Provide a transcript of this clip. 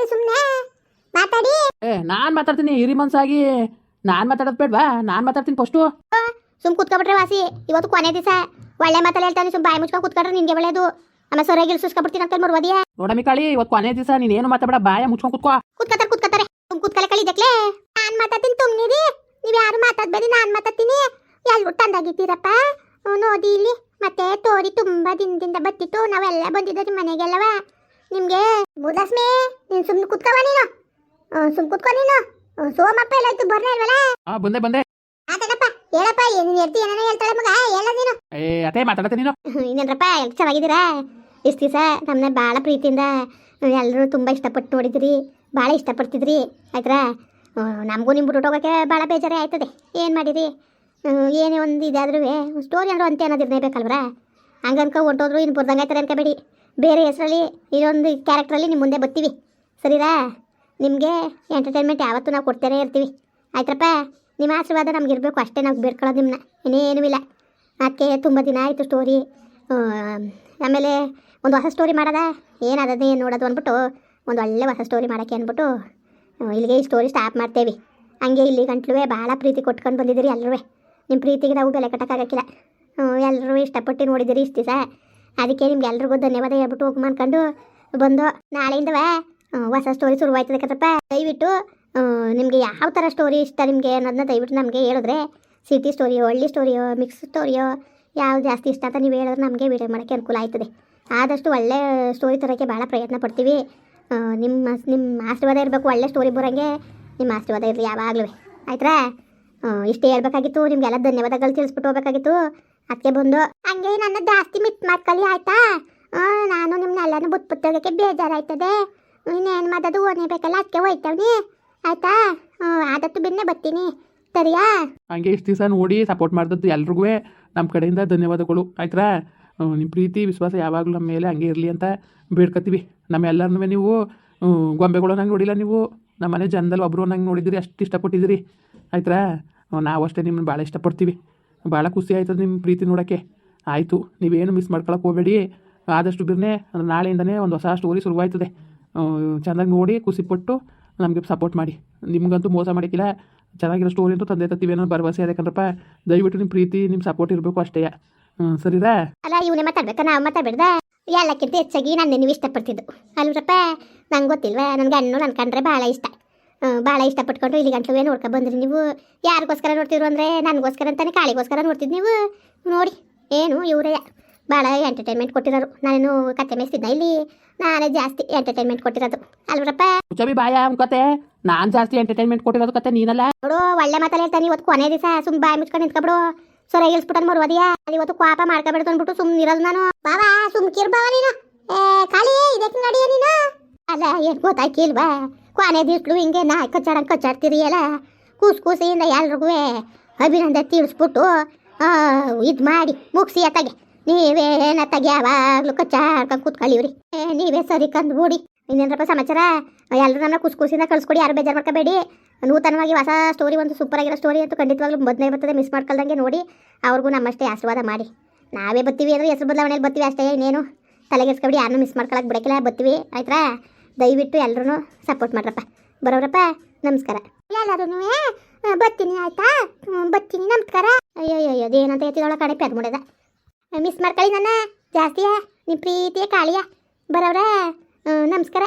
ಮಾತಾಡ್ರಿ ಸುಮ್ಮನೆ ಮಾತಾಡಿ. ಏ ನಾನು ಮಾತಾಡ್ತೀನಿ. ಹಿರಿ ಮನ್ಸಾಗಿ ನಾನು ಮಾತಾಡೋದು ಬೇಡವಾ? ನಾನು ಮಾತಾಡ್ತೀನಿ ಫಸ್ಟು ಸುಮ್ ಕುತ್ಕೊಬಿಟ್ರೆ ವಾಸಿ. ಇವತ್ತು ಕೊನೆ ದಿವಸ. ಒಳ್ಳೆ ಮಾತಲ್ಲಿ ಹೇಳ್ತಾನೆ ಸುಮ್ ಬಾಯಿ ಮುಚ್ಕೊಂಡು ಕುತ್ಕೊಂಡ್ರೆ ನಿನ್ಗೆ ಒಳ್ಳೇದು. ಆಮೇಲೆ ಸೊರೆಗಿಲ್ ಸುಸ್ಕೊಬಿಡ್ತೀನಿ ಅಂತ ಮರ್ವದಿಯ ನೋಡಮಿ ಕಾಳಿ ಇವತ್ತು ಕೊನೆ ದಿವಸ ಏನು ಮಾತಾಡ ಬಾಯ ಮುಚ್ಕೊಂಡು ಕುತ್ಕೋ. ಕುತ್ಕತಾರೆ ಕುತ್ಕತಾರೆ ಸುಮ್ ಕುತ್ಕಲೆ ಕಳಿದಕ್ಲೆ ನಾನ್ ಮಾತಾಡ್ತೀನಿ ತುಂಬಿರಿ ನೀವು ಯಾರು ಮಾತಾಡ್ಬೇಡಿ ನಾನು ಮಾತಾಡ್ತೀನಿ. ಎಲ್ರು ತಂದಾಗಿದ್ದೀರಪ್ಪ. ನೋಡಿ ಇಲ್ಲಿ. ಮತ್ತೆ ತೋರಿ ತುಂಬಾ ದಿನದಿಂದ ಬತ್ತಿತ್ತು. ನಾವೆಲ್ಲ ಬಂದಿದ್ದೀರಿ ಮನೆಗೆಲ್ಲವ. ನಿಮ್ಗೆ ಬುದಸ್ಮಿ ನೀನ್ ಸುಮ್ನೆ ಕುತ್ಕವ ನೀನು? ಸುಮ್ ಕುತ್ಕೋ ನೀನು? ಸೋಮಪ್ಪ ಎಲ್ಲ ಆಯ್ತು ಬರ್ನೇ ಇಲ್ವಲ್ಲ ಹಾ ಬಂದೆ ಬಂದೆ. ಮಾತಾಡಪ್ಪ ಹೇಳಪ್ಪ ಏನೇನು ಹೇಳ್ತಿ ಏನೇನೋ ಹೇಳ್ತಾಳೆ ಮಗ ಹೇಳ ನೀನು. ಏ ಅದೇ ಮಾತಾಡತ್ತೆ ನೀನು? ಇನ್ನೇನ್ರಪ್ಪ ಎಲ್ಲ ಚೆನ್ನಾಗಿದ್ದೀರಾ? ಇಷ್ಟು ದಿವಸ ನಮ್ಮನ್ನ ಭಾಳ ಪ್ರೀತಿಯಿಂದ ಎಲ್ಲರೂ ತುಂಬ ಇಷ್ಟಪಟ್ಟು ನೋಡಿದ್ರಿ ಭಾಳ ಇಷ್ಟಪಡ್ತಿದ್ರಿ ಆಯ್ತಾ ನಮಗೂ ನಿಮ್ಮ ಬಿಟ್ಟು ಹೋಗೋಕ್ಕೆ ಭಾಳ ಬೇಜಾರೇ ಆಯ್ತದೆ. ಏನು ಮಾಡಿರಿ? ಏನೇ ಒಂದು ಇದಾದ್ರೂ ಸ್ಟೋರಿ ಅಂದ್ರೆ ಅಂತೆ ಅನ್ನೋದಿರಲೇಬೇಕಲ್ವ್ರ ಹಂಗನ್ಕ ಹೊಂಟೋದ್ರು ಇನ್ನು ಬರ್ದಂಗೆ ಆಯ್ತಾರೆ ಅನ್ಕೋಬೇಡಿ. ಬೇರೆ ಹೆಸರಲ್ಲಿ ಇನ್ನೊಂದು ಕ್ಯಾರೆಕ್ಟ್ರಲ್ಲಿ ನಿಮ್ಮ ಮುಂದೆ ಬರ್ತೀವಿ. ಸರಿರಾ ನಿಮಗೆ ಎಂಟರ್ಟೈನ್ಮೆಂಟ್ ಯಾವತ್ತೂ ನಾವು ಕೊಡ್ತೇನೆ ಇರ್ತೀವಿ. ಆಯ್ತಪ್ಪ ನಿಮ್ಮ ಆಶೀರ್ವಾದ ನಮ್ಗೆ ಇರಬೇಕು, ಅಷ್ಟೇ ನಾವು ಬೇಡ್ಕೊಳ್ಳೋದು ನಿಮ್ಮನ್ನ ಇನ್ನೇನೂ ಇಲ್ಲ. ಅದಕ್ಕೆ ತುಂಬ ದಿನ ಆಯಿತು ಸ್ಟೋರಿ ಆಮೇಲೆ ಒಂದು ಹೊಸ ಸ್ಟೋರಿ ಮಾಡೋದ? ಏನದದೇ ನೋಡೋದು ಅಂದ್ಬಿಟ್ಟು, ಒಂದು ಒಳ್ಳೆ ಹೊಸ ಸ್ಟೋರಿ ಮಾಡೋಕ್ಕೆ ಅಂದ್ಬಿಟ್ಟು ಇಲ್ಲಿಗೆ ಈ ಸ್ಟೋರಿ ಸ್ಟಾಪ್ ಮಾಡ್ತೇವೆ. ಹಂಗೆ ಇಲ್ಲಿ ಗಂಟ್ಲುವೆ ಭಾಳ ಪ್ರೀತಿ ಕೊಟ್ಕೊಂಡು ಬಂದಿದ್ದೀರಿ ಎಲ್ಲರೂ ನಿಮ್ಮ ಪ್ರೀತಿಗೆ ನಾವು ಬೆಲೆ ಕಟ್ಟೋಕ್ಕಾಗಕ್ಕಿಲ್ಲ. ಎಲ್ಲರೂ ಇಷ್ಟಪಟ್ಟು ನೋಡಿದ್ದೀರಿ ಇಷ್ಟು ದಿವಸ. ಅದಕ್ಕೆ ನಿಮ್ಗೆ ಎಲ್ರಿಗೂ ಧನ್ಯವಾದ ಹೇಳ್ಬಿಟ್ಟು ಹೋಗಿ ಮಾಡ್ಕೊಂಡು ಬಂದು ನಾಳೆಯಿಂದವ ಹೊಸ ಸ್ಟೋರಿ ಶುರುವಾಯ್ತದೆ ಕತ್ರಪ್ಪ ದಯವಿಟ್ಟು ನಿಮಗೆ ಯಾವ ಥರ ಸ್ಟೋರಿ ಇಷ್ಟ ನಿಮಗೆ ಅನ್ನೋದನ್ನ ದಯವಿಟ್ಟು ನಮಗೆ ಹೇಳಿದ್ರೆ, ಸಿಟಿ ಸ್ಟೋರಿಯೋ ಹಳ್ಳಿ ಸ್ಟೋರಿಯೋ ಮಿಕ್ಸ್ ಸ್ಟೋರಿಯೋ ಯಾವ್ದು ಜಾಸ್ತಿ ಇಷ್ಟ ಅಂತ ನೀವು ಹೇಳಿದ್ರೆ ನಮಗೆ ವಿಡಿಯೋ ಮಾಡೋಕ್ಕೆ ಅನುಕೂಲ ಆಯ್ತದೆ. ಆದಷ್ಟು ಒಳ್ಳೆ ಸ್ಟೋರಿ ತರೋಕ್ಕೆ ಭಾಳ ಪ್ರಯತ್ನ ಪಡ್ತೀವಿ. ನಿಮ್ಮ ನಿಮ್ಮ ಆಶೀರ್ವಾದ ಇರಬೇಕು, ಒಳ್ಳೆ ಸ್ಟೋರಿ ಬರೋಂಗೆ ನಿಮ್ಮ ಆಶೀರ್ವಾದ ಇರಲಿ ಯಾವಾಗಲೂ. ಆಯ್ತಾ ಇಷ್ಟೇ ಹೇಳ್ಬೇಕಾಗಿತ್ತು, ನಿಮಗೆಲ್ಲ ಧನ್ಯವಾದಗಳು ತಿಳಿಸ್ಬಿಟ್ಟು ಹೋಗ್ಬೇಕಾಗಿತ್ತು. ಅದಕ್ಕೆ ಬಂದು, ಹಂಗೆ ನನ್ನ ಜಾಸ್ತಿ ಮಿಸ್ ಮಾಡ್ಕೊಳ್ಳಿ, ಆಯ್ತಾ? ನಾನು ನಿಮ್ಮನ್ನೆಲ್ಲನೂ ಬುತ್ ಬುತ್ತೋಗಕ್ಕೆ ಬೇಜಾರಾಯ್ತದೆ. ಇನ್ನೇನು ಮಾಡೋದು ಓದಬೇಕಲ್ಲ ಅದಕ್ಕೆ ಹೋಯ್ತವ್ನಿ ಆಯ್ತಾ? ಆದತ್ತು ಬಿನ್ನೆ ಬರ್ತೀನಿ. ಸರಿಯಾ? ಹಂಗೆ ಇಷ್ಟು ದಿವಸ ನೋಡಿ ಸಪೋರ್ಟ್ ಮಾಡಿದದ್ದು ಎಲ್ರಿಗೂ. ನಮ್ಮ ಕಡೆಯಿಂದ ಧನ್ಯವಾದಗಳು. ಆಯ್ತಾ? ನಿಮ್ಮ ಪ್ರೀತಿ, ವಿಶ್ವಾಸ ಯಾವಾಗಲೂ ನಮ್ಮ ಮೇಲೆ ಹಂಗೆ ಇರಲಿ ಅಂತ ಬೇಡ್ಕೊತೀವಿ ನಮ್ಮೆಲ್ಲರನ್ನೂ ನೀವು ಗೊಂಬೆಗಳು ನಂಗೆ ನೋಡಿಲ್ಲ ನೀವು? ನಮ್ಮ ಮನೆ ಜನದಲ್ಲಿ ಒಬ್ಬರು ನಂಗೆ ನೋಡಿದಿರಿ, ಅಷ್ಟು ಇಷ್ಟಪಟ್ಟಿದ್ದೀರಿ ಆಯ್ತಾ? ನಾವು ಅಷ್ಟೇ ನಿಮ್ಮನ್ನು ಭಾಳ ಇಷ್ಟಪಡ್ತೀವಿ. ಭಾಳ ಖುಷಿ ಆಯ್ತದೆ ನಿಮ್ಮ ಪ್ರೀತಿ ನೋಡೋಕ್ಕೆ. ಆಯಿತು, ನೀವೇನು ಮಿಸ್ ಮಾಡ್ಕೊಳಕ್ಕೆ ಹೋಗಬೇಡಿ. ಆದಷ್ಟು ಬಿರ್ನೆ ನಾಳೆಯಿಂದನೇ ಒಂದು ಹೊಸ ಸ್ಟೋರಿ ಶುರುವಾಯ್ತದೆ. ಚೆನ್ನಾಗಿ ನೋಡಿ ಖುಷಿಪಟ್ಟು ನಮಗೆ ಸಪೋರ್ಟ್ ಮಾಡಿ. ನಿಮಗಂತೂ ಮೋಸ ಮಾಡೋಕ್ಕಿಲ್ಲ. ಚೆನ್ನಾಗಿರೋ ಸ್ಟೋರಿ ಅಂತೂ ತಂದೆ ಅನ್ನೋ ಭರವಸೆ ಯಾಕಂದ್ರಪ್ಪ ದಯವಿಟ್ಟು ನಿಮ್ಮ ಪ್ರೀತಿ ನಿಮ್ಮ ಸಪೋರ್ಟ್ ಇರಬೇಕು ಅಷ್ಟೇ. ಸರಿರಾ ಅಲ್ಲ, ಇವನೇ ಮಾತಾಡ್ಬೇಕಾ? ನಾವು ಮಾತಾಡ್ಬೇಡ್ದ? ಎಲ್ಲಕ್ಕಿಂತ ಹೆಚ್ಚಾಗಿ ನಾನು ನೀವು ಇಷ್ಟಪಡ್ತಿದ್ದು. ಅಲ್ರಪ್ಪ ನಂಗೆ ಗೊತ್ತಿಲ್ವಾ? ನನ್ನ ಗಣ್ಣು ನನ್ನ ಕಂಡ್ರೆ ಭಾಳ ಇಷ್ಟ. ಭಾಳ ಇಷ್ಟಪಟ್ಕೊಂಡು ಇಲ್ಲಿ ಗಂಟ್ಲುವೇ ನೋಡ್ಕೊ ಬಂದ್ರಿ ನೀವು? ಯಾರಿಗೋಸ್ಕರ ನೋಡ್ತಿದ್ರು ಅಂದರೆ ನನಗೋಸ್ಕರ ಅಂತಾನೆ ಕಾಳಿಗೋಸ್ಕರ ನೋಡ್ತಿದ್ದು ನೀವು? ನೋಡಿ ಏನು ಇವರೇ ಭಾಳ ಎಂಟರ್ಟೈನ್ಮೆಂಟ್ ಕೊಟ್ಟಿರೋರು. ನಾನು ಕತೆ ಮೇಯಿಸ್ತಿದ್ದೆ ಇಲ್ಲಿ? ನಾನೇ ಜಾಸ್ತಿ ಎಂಟರ್ಟೈನ್ಮೆಂಟ್ ಕೊಟ್ಟಿರೋದು. ಅಲ್ವರಪ್ಪ? ಚಬಿ ಬಾಯ ಕತೆ. ನಾನು ಜಾಸ್ತಿ ಎಂಟರ್ಟೈನ್ಮೆಂಟ್ ಕೊಟ್ಟಿರೋದು ಕತೆ ನೀನಲ್ಲ. ನೋಡು ಒಳ್ಳೆ ಮಾತಲ್ಲ ಹೇಳ್ತಾನೆ ಇವತ್ತು ಕೊನೆ ದಿವಸ. ಸುಮ್ ಬಾಯಿ ಮುಚ್ಕೊಂಡು ನಿಂತ್ಕೊಬಿಡು. ಸೊರ ಇಳಿಸ್ಬಿಟ್ಟು ಮರುವದಿಯಾ ಅಲ್ಲಿ ಇವತ್ತು ಕ್ವಾಪ ಮಾಡ್ಕೊಬಿಡ್ತು ಅಂದ್ಬಿಟ್ಟು ಸುಮ್ ಇರೋದು ನಾನು. ಬಾವಾ ಸುಮ್ಕಿರ್ ಕಿರ್ಬಾವ ನೀನು. ಏ ಖಾಲಿ ಇದಕ್ಕೆ ನಡಿಯ ನೀನು? ಅಲ್ಲ ಏನು ಗೊತ್ತಾಯ್ಕಿಲ್ವಾ ಕೊನೆ ದಿಸ್ಲು ಹಿಂಗೆ ನಾ ಕಚ್ಚಾಡಂಗೆ ಕಚ್ಚಾಡ್ತೀರಿ ಕೂಸ್ ಕೂಸಿಯಿಂದ ಎಲ್ರಿಗೂ ಅಭಿನಂದನೆ ತಿಳಿಸ್ಬಿಟ್ಟು ಇದು ಮಾಡಿ ಮುಗಿಸಿ ಅತ್ತಾಗೆ. ನೀವೇನ ತಗೆ ಯಾವಾಗಲೂ ಕಚ್ಚಾಡ್ಕೊಂಡು ಕೂತ್ಕೊಳ್ಳಿವ್ರಿ. ನೀವೇ ಸರಿ ಕಂದ್ಬಿಡಿ ಇನ್ನೇನಪ್ಪ ಸಮಾಚಾರ? ಎಲ್ಲರೂ ನನ್ನ ಕುಸ್ ಕುಸಿಂದ ಕಳ್ಸ್ಕೊಡಿ, ಯಾರು ಬೇಜಾರು ಮಾಡ್ಕೋಬೇಡಿ. ನೂತನವಾಗಿ ಹೊಸ ಸ್ಟೋರಿ ಒಂದು ಸೂಪರ್ ಆಗಿರೋ ಸ್ಟೋರಿ ಅಂತೂ ಖಂಡಿತವಾಗ್ಲೂ ಮೊದಲೇ ಬರ್ತದೆ ಮಿಸ್ ಮಾಡ್ಕೊಳ್ದಂಗೆ ನೋಡಿ. ಅವ್ರಿಗೂ ನಮ್ಮಷ್ಟೇ ಆಶೀರ್ವಾದ ಮಾಡಿ. ನಾವೇ ಬರ್ತೀವಿ ಅಂದ್ರೆ ಹೆಸರು ಬದಲಾವಣೆಯಲ್ಲಿ ಬರ್ತೀವಿ ಅಷ್ಟೇ ಇನ್ನೇನು. ತಲೆಗೆಸ್ಕೊಬಿಡಿ ಯಾರನ್ನೂ ಮಿಸ್ ಮಾಡ್ಕೊಳಕ್ಕೆ ಬಿಡಕ್ಕಿಲ್ಲ ಬರ್ತೀವಿ ಆಯ್ತಾ ದಯವಿಟ್ಟು ಎಲ್ಲರೂ ಸಪೋರ್ಟ್ ಮಾಡ್ರಪ್ಪ. ಬರೋರಪ್ಪ ನಮಸ್ಕಾರ. ಎಲ್ಲರೂ ಬರ್ತೀನಿ, ಆಯ್ತಾ? ಬರ್ತೀನಿ, ನಮಸ್ಕಾರ. ಅಯ್ಯೋ ಅಯ್ಯೋ ಏನಂತ ಹೇಳ್ತೀರೊಳಗ ಕಡೆ ಪೆದ್ ಮುಡದ. ಮಿಸ್ ಮಾಡ್ಕೊಳ್ಳಿ ನನ್ನ ಜಾಸ್ತಿಯ? ನಿಮ್ಮ ಪ್ರೀತಿಯ ಕಾಳಿಯ? ಬರೋರ ನಮಸ್ಕಾರ.